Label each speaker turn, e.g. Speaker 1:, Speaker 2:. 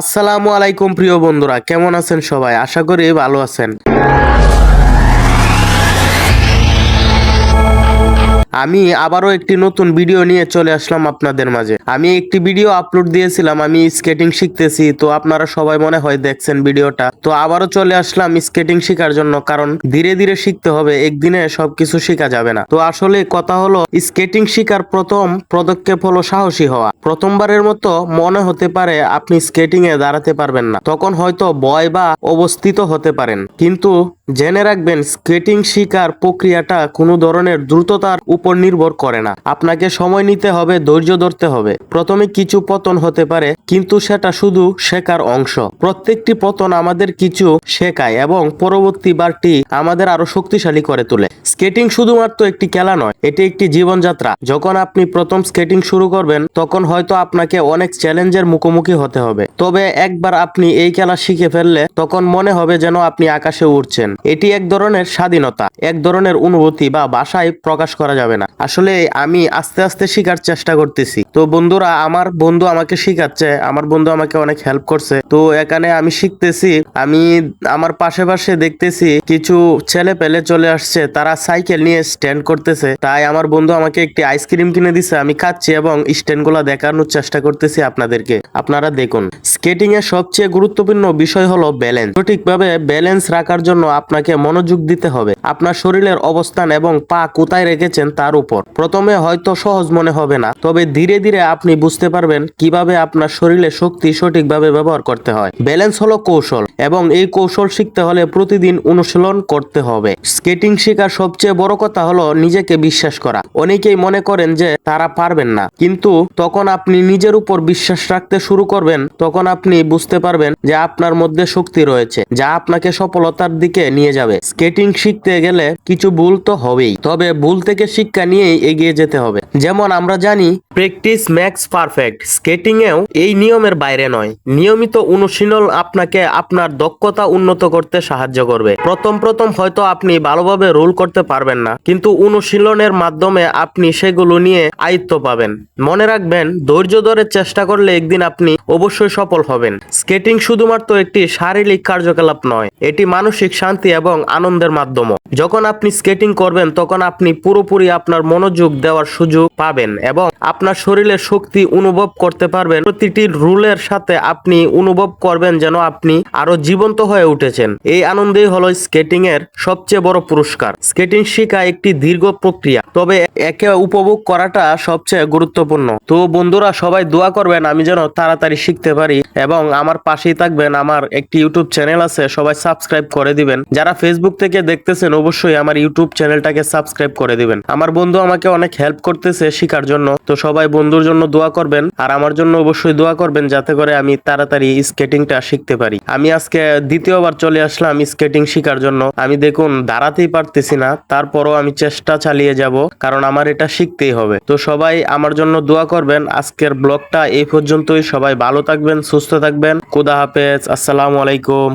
Speaker 1: আসসালামু আলাইকুম প্রিয় বন্ধুরা কেমন আছেন সবাই? আশা করি ভালো আছেন। আমি আবারও একটি নতুন ভিডিও নিয়ে চলে আসলাম আপনাদের মাঝে। আমি একটি ভিডিও আপলোড দিয়েছিলাম, আমি স্কেটিং শিখতেছি, তো আপনারা সবাই মনে হয় দেখছেন ভিডিওটা তো আবারও চলে আসলাম স্কেটিং শেখার জন্য, কারণ ধীরে ধীরে শিখতে হবে, একদিনে সবকিছু শেখা যাবে না। তো আসলে কথা হলো স্কেটিং শিখার প্রথম পদক্ষেপ হলো সাহসী হওয়া। প্রথমবারের মতো মনে হতে পারে আপনি স্কেটিং এ দাঁড়াতে পারবেন না। তখন হয়তো ভয় বা অবস্থিত হতে পারেন। কিন্তু জেনে রাখবেন, স্কেটিং শিকার প্রক্রিয়াটা কোনো ধরনের দ্রুততার উপর নির্ভর করে না। আপনাকে সময় নিতে হবে, ধৈর্য ধরতে হবে। প্রথমে কিছু পতন হতে পারে, কিন্তু সেটা শুধু শেখার অংশ। প্রত্যেকটি পতন আমাদের কিছু শেখায় এবং পরবর্তী বারটি আমাদের আরও শক্তিশালী করে তোলে। স্কেটিং শুধুমাত্র একটি খেলা নয়, এটি একটি জীবনযাত্রা। যখন আপনি প্রথম স্কেটিং শুরু করবেন, তখন হয়তো আপনাকে অনেক চ্যালেঞ্জের মুখোমুখি হতে হবে। তবে একবার আপনি এই খেলা শিখে ফেললে, তখন মনে হবে যেন আপনি আকাশে উড়ছেন। এটি এক ধরনের স্বাধীনতা, এক ধরনের অনুভূতি বা ভাষায় প্রকাশ করা যাবে না। আসলে আমি আস্তে আস্তে শেখার চেষ্টা করতেছি। তো বন্ধুরা, আমার বন্ধু আমাকে শিখাচ্ছে, আমার বন্ধু আমাকে অনেক হেল্প করছে। তো এখানে আমি শিখতেছি, আমি আমার পাশে পাশে দেখতেছি কিছু ছেলে পেলে চলে আসছে, তারা সাইকেল নিয়ে স্ট্যান্ড করতেছে। তাই আমার বন্ধু আমাকে একটি আইসক্রিম কিনে দিছে, আমি খাচ্ছি এবং স্ট্যান্ডগুলা দেখানোর চেষ্টা করতেছি আপনাদেরকে। আপনারা দেখুন। স্কেটিং এর সবচেয়ে গুরুত্বপূর্ণ বিষয় হলো ব্যালেন্স সঠিকভাবে ব্যালেন্স রাখার জন্য আপনাকে মনোযোগ দিতে হবে। আপনার শরীরের অবস্থান এবং পা কোথায় রেখেছেন তার উপর। প্রথমে হয়তো সহজ মনে হবে না, তবে ধীরে ধীরে আপনি বুঝতে পারবেন কীভাবে আপনার শরীরে শক্তি সঠিকভাবে ব্যবহার করতে হয়। ব্যালেন্স হলো কৌশল, এবং এই কৌশল শিখতে হলে প্রতিদিন অনুশীলন করতে হবে। স্কেটিং শেখার সবচেয়ে বড় কথা হলো নিজেকে বিশ্বাস করা। অনেকেই মনে করেন যে তারা পারবেন না, কিন্তু তখন আপনি নিজের উপর বিশ্বাস রাখতে শুরু করবেন, তখন আপনি বুঝতে পারবেন যে আপনার মধ্যে শক্তি রয়েছে, যা আপনাকে সফলতার দিকে নিয়ে যাবে। স্কেটিং শিখতে গেলে কিছু ভুল তো হবেই, তবে ভুল থেকে শিক্ষা নিয়েই এগিয়ে যেতে হবে। যেমন আমরা জানি প্র্যাকটিস ম্যাক্স পারফেক্ট স্কেটিং এও এই নিয়মের বাইরে নয়। নিয়মিত অনুশীলন আপনাকে আপনার দক্ষতা উন্নত করতে সাহায্য করবে। প্রথম প্রথম হয়তো আপনি ভালোভাবে রোল করতে পারবেন না, কিন্তু অনুশীলনের মাধ্যমে আপনি সেগুলো নিয়ে আয়ত্ত পাবেন। মনে রাখবেন, ধৈর্য ধরে চেষ্টা করলে একদিন আপনি অবশ্যই সফল হবেন। স্কেটিং শুধুমাত্র একটি শারীরিক কার্যকলাপ নয়, এটি মানসিক শান্তি এবং আনন্দের মাধ্যম যখন আপনি স্কেটিং করবেন, তখন আপনি পুরোপুরি আপনার মনোযোগ দেওয়ার সুযোগ পাবেন এবং আপনার শরীরের শক্তি অনুভব করতে পারবেন। প্রতিটি রুলের সাথে আপনি অনুভব করবেন যেন আপনি আরও জীবন্ত হয়ে উঠেছেন। এই আনন্দই হলো স্কেটিং এর সবচেয়ে বড় পুরস্কার। স্কেটিং শেখা একটি দীর্ঘ প্রক্রিয়া, তবে একে উপভোগ করাটা সবচেয়ে গুরুত্বপূর্ণ। তো বন্ধুরা, সবাই দোয়া করবেন, আমি যেন তাড়াতাড়ি শিখতে পারি। এবং আমার পাশেই থাকবেন, আমার একটি ইউটিউব চ্যানেল আছে, সবাই সাবস্ক্রাইব করে দিবেন। যারা ফেসবুক থেকে দেখতেছেন, অবশ্যই আমার ইউটিউব চ্যানেলটাকে সাবস্ক্রাইব করে দিবেন। আমার বন্ধু আমাকে অনেক হেল্প করতেছে শেখার জন্য, তো সবাই বন্ধুর জন্য দোয়া করবেন, আর আমার জন্য অবশ্যই দোয়া করবেন, যাতে করে আমি তাড়াতাড়ি স্কেটিংটা শিখতে পারি। আমি আজকে দ্বিতীয়বার চলে আসলাম স্কেটিং শেখার জন্য। আমি দেখুন, দাঁড়াতেই পারতেছি না, তারপরও আমি চেষ্টা চালিয়ে যাব, কারণ আমার এটা শিখতেই হবে। তো সবাই আমার জন্য দোয়া করবেন, আজকের ব্লগটা এই পর্যন্তই, সবাই ভালো থাকবেন সুস্থ থাকবেন। খুদা হাফেজ। আসসালামু আলাইকুম।